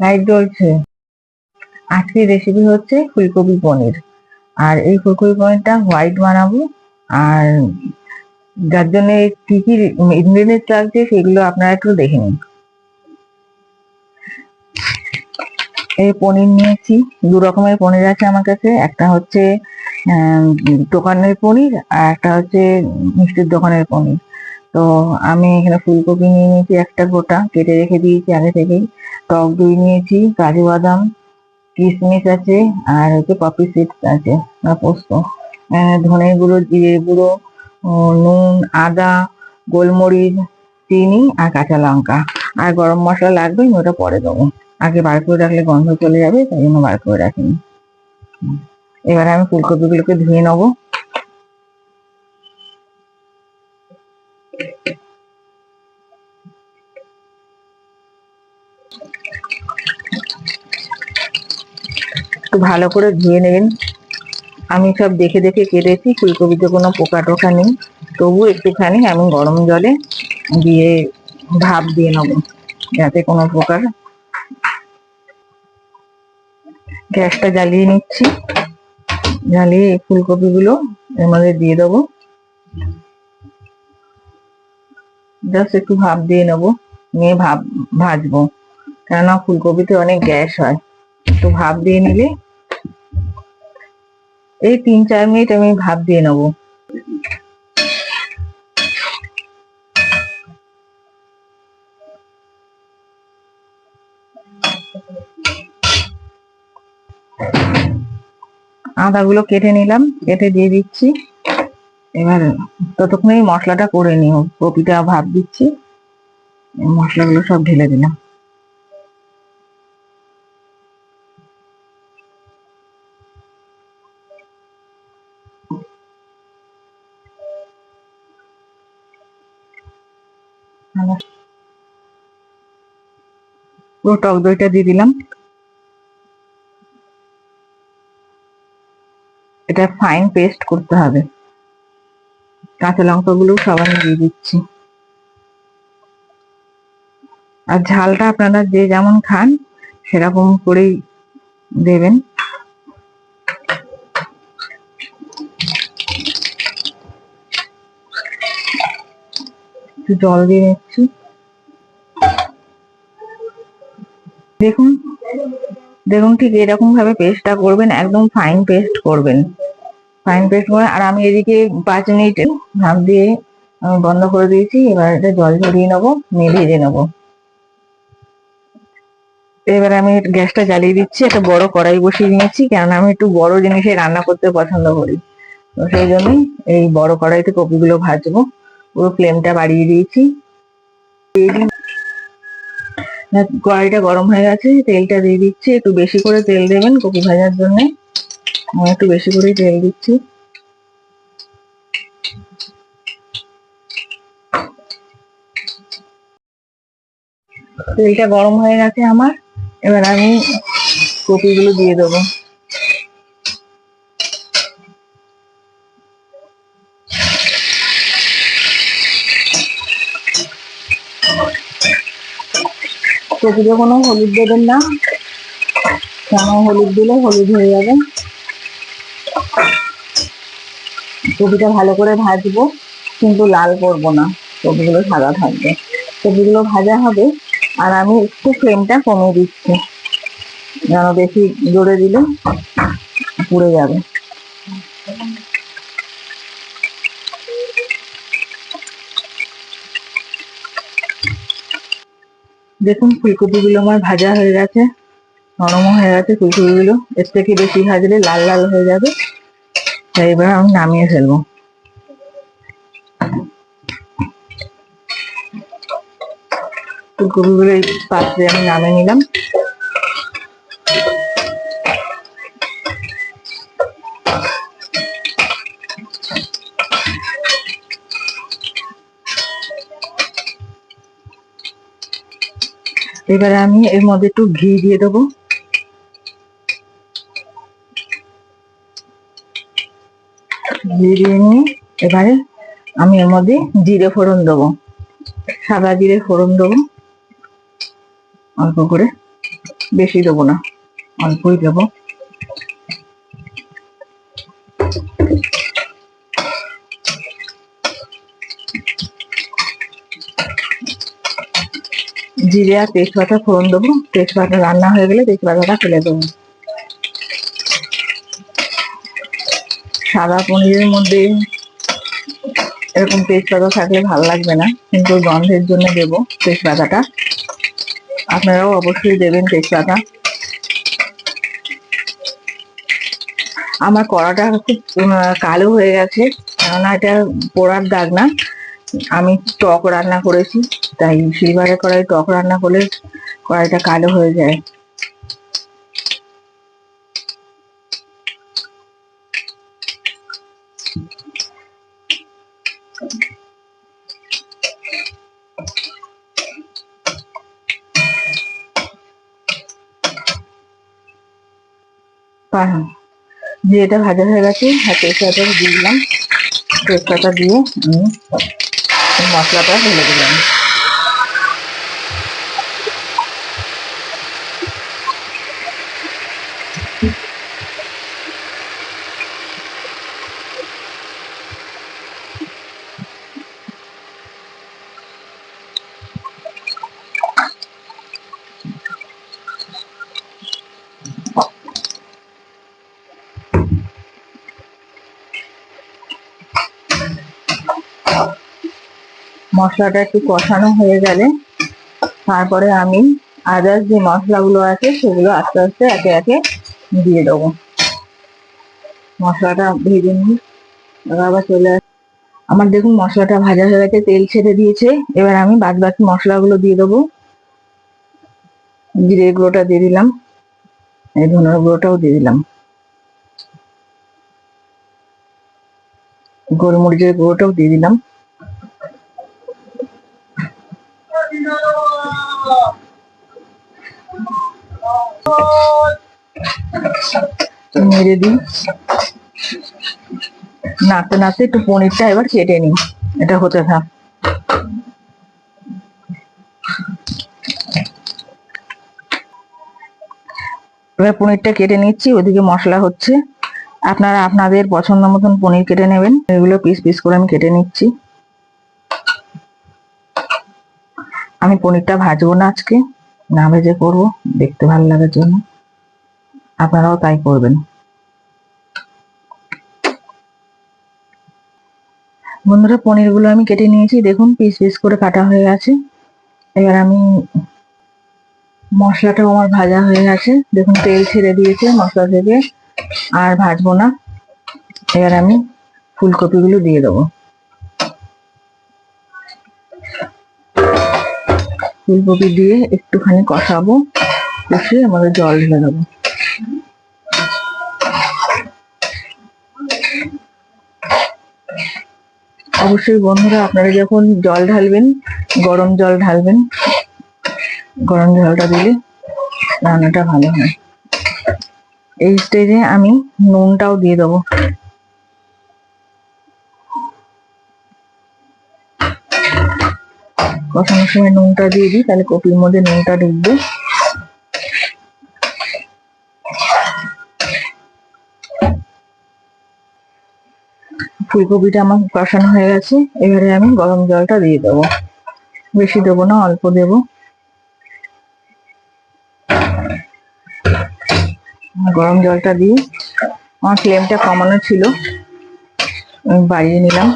Light জ্বলছে আজকের recipe হচ্ছে ফুলকপি পনির। আর এই ফুলকপি পনিরটা হোয়াইট বানাবো, আর যার জন্য কি কি ইনগ্রিডিয়েন্টস লাগছে সেগুলো আপনারা একটু দেখে নিন। এই পনির নিয়েছি, দু রকমের পনির আছে আমার কাছে, একটা হচ্ছে দোকানের পনির, আর একটা হচ্ছে মিষ্টির দোকানের পনির। তো আমি এখানে ফুলকপি নিয়ে নিয়েছি একটা গোটা, কেটে রেখে দিয়েছি আগে থেকেই। টক দই নিয়েছি, কাজু বাদাম, কিশমিশ আছে, আর হচ্ছে পপি সিডস আছে, বা পোস্ত। ধনে গুঁড়ো জিরে গুঁড়ো নুন, আদা, গোলমরিচ, চিনি আর কাঁচা লঙ্কা। আর গরম মশলা লাগবে আমি ওটা পরে দেবো। আগে বার করে রাখলে গন্ধ চলে যাবে, তাই জন্য বার করে রাখিনি। এবারে আমি ফুলকপিগুলোকে ধুয়ে নেব। একটু ভালো করে ধুয়ে নেবেন। আমি সব দেখে দেখে কেটেছি, ফুলকপিতে কোনো পোকা টোকা নেই। তবু একটুখানি আমি গরম জলে দিয়ে ভাপ দিয়ে নেব, যাতে কোনো প্রকার গ্যাসটা জ্বালিয়ে নিচ্ছি। জ্বালিয়ে এই ফুলকপিগুলো এর মধ্যে দিয়ে দেবো। জাস্ট একটু ভাপ দিয়ে নেব, নিয়ে ভাপ, ভাজবো। কেননা ফুলকপিতে অনেক গ্যাস হয়। একটু ভাপ দিয়ে নিলে। এই তিন, চার মিনিট আমি ভাপ দিয়ে নেব। আদাগুলো কেটে নিলাম, কেটে দিয়ে দিচ্ছি। এবার ততক্ষণে মশলাটা করে নিও কপিটা ভাপ দিচ্ছি। মশলাগুলো সব ঢেলে দিলাম আবার পুরো টক দইটা দিয়ে দিলাম। এটা ফাইন পেস্ট করতে হবে। কাঁচা লঙ্কাগুলো সব আমি দিয়ে দিচ্ছি। আর ঝালটা আপনারা যে যেমন খান, সেরকম করেই দেবেন। একটু জল দিয়ে নিচ্ছি। দেখুন দেখুন ঠিক এরকম ভাবে পেস্টটা করবেন, একদম ফাইন পেস্ট করবেন। ফাইন পেস্ট করে, আর আমি এদিকে পাঁচ মিনিট ভাপ দিয়ে বন্ধ করে দিয়েছি, এবার এটা জল ঝরিয়ে নেব নিয়ে ভেজে নেব। এবার আমি গ্যাসটা জ্বালিয়ে দিচ্ছি, একটা বড় কড়াই বসিয়ে নিয়েছি কারণ আমি একটু বড় জিনিসে রান্না করতে পছন্দ করি। তো সেই জন্যই এই বড় কড়াইতে কপিগুলো ভাজবো, পুরো ফ্লেমটা বাড়িয়ে দিয়েছি। কড়াইটা গরম হয়ে গেছে, তেলটা দিয়ে দিচ্ছি, একটু বেশি করে তেল দেবেন কপি ভাজার জন্য। আমি একটু বেশি করেই তেল দিচ্ছি। তেলটা গরম হয়ে গেছে আমার, এবার আমি কপিগুলো দিয়ে দেবো। কপিতে কোনো হলুদ দেবেন না। কেন হলুদ দিলে হলুদ হয়ে যাবে। কপিটা ভালো করে ভাজবো, কিন্তু লাল করব না। কপিগুলো সাদা থাকবে। কপিগুলো ভাজা হবে, আর আমি একটু ফ্লেমটা কমিয়ে দিচ্ছি। যেন বেশি জোরে দিলে পুড়ে যাবে। দেখুন, ফুলকপিগুলো আমার ভাজা হয়ে গেছে, নরমও হয়ে গেছে ফুলকপিগুলো। এর থেকে বেশি ভাজলে লাল লাল হয়ে যাবে। তাই এবার আমি নামিয়ে ফেলব। ফুলকপিগুলো এই পাত্রে আমি নামিয়ে নিলাম। এবারে আমি এর মধ্যে একটু ঘি দিয়ে দেবো। ঘি দিয়ে নিয়ে এবারে আমি এর মধ্যে জিরে ফোড়ন দেবো। সাদা জিরে ফোড়ন দেবো। অল্প করে। বেশি দেবো না। অল্পই দেবো। জিরে আর তেজপাতা ফোড়ন দেবো। তেজপাতা রান্না হয়ে গেলে তেজপাতাটা ফেলে দেবো। সাদা পনিরের মধ্যে এরকম তেজপাতা থাকলে ভালো লাগবে না, কিন্তু গন্ধের জন্য দেবো তেজপাতাটা। আপনারাও অবশ্যই দেবেন তেজপাতা। আমার কড়াটা খুব কালো হয়ে গেছে, কেননা এটা পোড়ার দাগ না। আমি টক রান্না করেছি, তাই সিলভারের কড়াই টক রান্না করলে কড়াইটা কালো হয়ে যায়। পারুন জিরেটা ভাজা হয়ে গেছে তেজপাতা দিয়ে দিলাম। তেজপাতা দিয়ে আমি এই মশলাটা ঢেলে দিলাম মশলাটা একটু কষানো হয়ে গেলে তারপরে আমি আদার্স যে মশলাগুলো আছে সেগুলো আস্তে আস্তে একে একে দিয়ে দেবো। মশলাটা ভেজে নিই। আবার চলে আমার দেখুন মশলাটা ভাজা হয়ে গেছে, তেল ছেড়ে দিয়েছে। এবার আমি বাদ বাকি মশলাগুলো দিয়ে দেবো। জিরে গুঁড়োটা দিয়ে দিলাম। এই ধনের গুঁড়োটাও দিয়ে দিলাম। গোলমরিচের গুঁড়োটাও দিয়ে দিলাম। মেরে দিই নাড়তে নাড়তে একটু পনিরটা এবার কেটে নিই। এটা হতে থাক। এবার পনিরটা কেটে নিচ্ছি, ওদিকে মশলা হচ্ছে। আপনারা আপনাদের পছন্দ মতন পনির কেটে নেবেন। এগুলো পিস পিস করে আমি কেটে নিচ্ছি। আমি পনিরটা ভাজবো না আজকে, না ভেজে করব, দেখতে ভালো লাগার জন্য। আপনারাও তাই করবেন। বন্ধুরা, পনিরগুলো আমি কেটে নিয়েছি, দেখুন, পিস পিস করে কাটা হয়ে গেছে। এবার আমি মশলাটাও আমার ভাজা হয়ে গেছে। দেখুন, তেল ছেড়ে দিয়েছে মশলা থেকে, আর ভাজবো না। এবার আমি ফুলকপিগুলো দিয়ে দেবো। ফুলকপি দিয়ে একটুখানি কষাবো, কষে আমাদের জল ঢেলে দেবো। অবশ্যই বন্ধুরা, আপনারা যখন জল ঢালবেন, গরম জল ঢালবেন, গরম জলটা দিলে রান্নাটা ভালো হয়। এই স্টেজে আমি নুনটাও দিয়ে দেবো। কষানোর সময় নুনটা দিয়ে দিই, তাহলে কপির মধ্যে নুনটা ঢুকবে। ফুলকপিটা আমার কষানো হয়ে গেছে, এবারে আমি গরম জলটা দিয়ে দেবো। বেশি দেবো না, অল্প দেবো। গরম জলটা দিয়ে, আমার ফ্লেমটা কমানো ছিল। বাড়িয়ে নিলাম।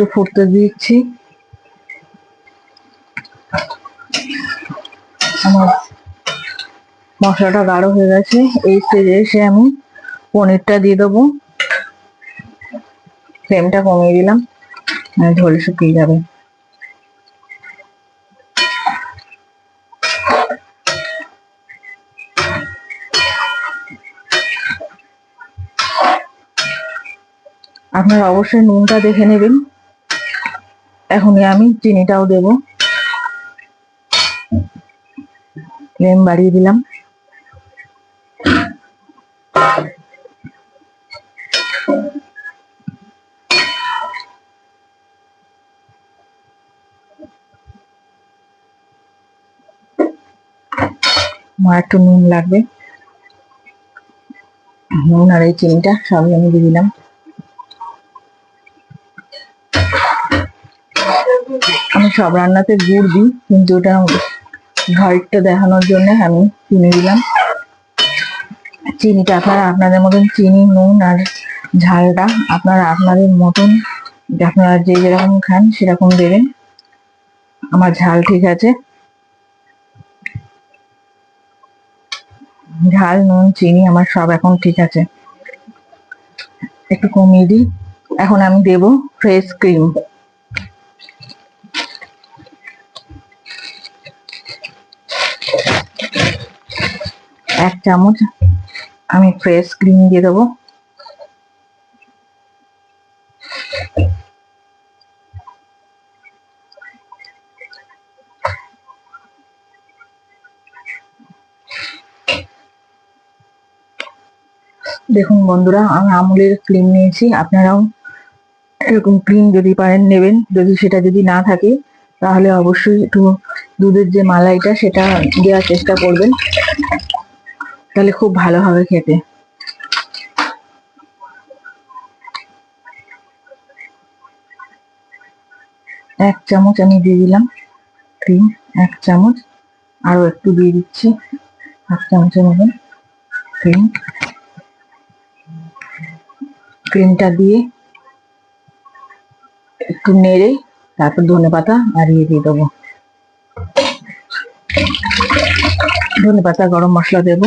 একটু ফুটতে দিচ্ছি। আমার মশলাটা গাঢ় হয়ে গেছে। এই স্টেজে এসে আমি পনিরটা দিয়ে দেবো। ফ্লেমটা কমিয়ে দিলাম। নাহলে ঝোল শুকিয়ে যাবে। আপনারা অবশ্যই নুনটা দেখে নেবেন। এখনই আমি চিনিটাও দেব। ফ্লেম বাড়িয়ে দিলাম। আমার একটু নুন লাগবে। নুন আর এই চিনিটা সবই আমি দিয়ে দিলাম। আমি সব রান্নাতে গুড় দিই, কিন্তু এটা হোয়াইটটা দেখানোর জন্য আমি চিনি দিলাম। চিনিটা আপনারা আপনাদের মতন চিনি, নুন আর ঝালটা আপনারা আপনাদের মতন আপনারা যে যেরকম খান সেরকম দেবেন। আমার ঝাল ঠিক আছে। ঝাল, নুন, চিনি আমার সব এখন ঠিক আছে। একটু কমিয়ে দিই। এখন আমি দেব ফ্রেশ ক্রিম। এক চামচ আমি ফ্রেশ ক্রিম দিয়ে দেবো। দেখুন বন্ধুরা, আমি আমুলের ক্রিম নিয়েছি। আপনারাও এরকম ক্রিম যদি পারেন নেবেন। যদি সেটা যদি না থাকে, তাহলে অবশ্যই একটু দুধের যে মালাইটা, সেটা দেওয়ার চেষ্টা করবেন। তাহলে খুব ভালো হবে খেতে। এক চামচ আমি দিয়ে দিলাম ক্রিম এক চামচ। আরও একটু দিয়ে দিচ্ছি, হাফ চামচের মতন। ক্রিম ক্রিমটা দিয়ে একটু নেড়ে তারপর ধনে পাতা নাড়িয়ে দিয়ে দেবো। ধনে পাতা, গরম মশলা দেবো।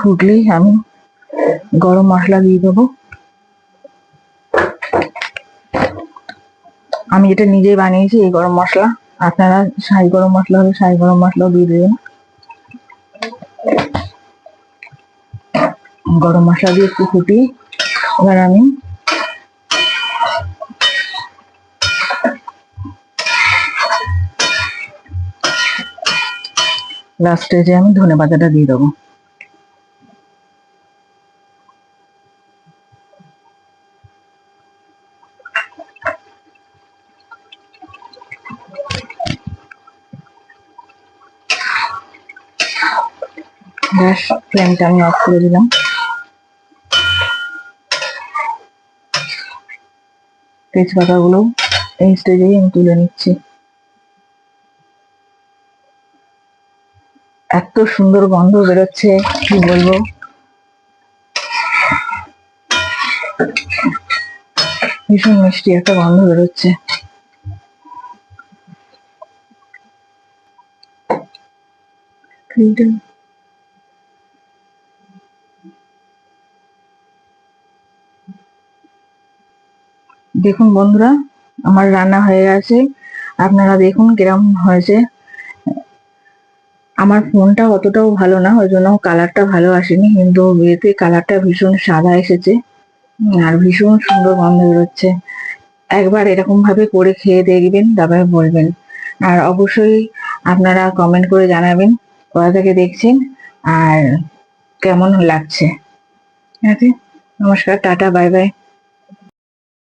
ফুটলেই আমি গরম মশলা দিয়ে দেবো। আমি এটা নিজেই বানিয়েছি, এই গরম মশলা। আপনারা শাহি গরম মশলা হলে শাহি গরম মশলাও দিয়ে দেবেন। গরম মশলা দিয়ে একটু ফুটিয়ে এবার আমি লাস্টে যে আমি ধনে পাতাটা দিয়ে দেবো গ্যাস ফ্লেমটা আমি অফ করে দিলাম। তেজপাতাগুলো এই স্টেজেই আমি তুলে নিচ্ছি। এত সুন্দর গন্ধ বেরোচ্ছে, কি বলব? ভীষণ মিষ্টি একটা গন্ধ বেরোচ্ছে। ক্রিমটা দেখুন বন্ধুরা, আমার রান্না হয়ে গেছে। আপনারা দেখুন কিরম হয়েছে। আমার ফোনটা অতটাও ভালো না, ওই জন্য কালারটা ভালো আসেনি, কিন্তু এতে কালারটা ভীষণ সাদা এসেছে। আর ভীষণ সুন্দর গন্ধ বেরোচ্ছে। একবার এরকম ভাবে করে খেয়ে দেখবেন, তারপরে বলবেন। আর অবশ্যই আপনারা কমেন্ট করে জানাবেন, কোথা থেকে দেখছেন আর কেমন লাগছে। ঠিক আছে? নমস্কার, টাটা বাই বাই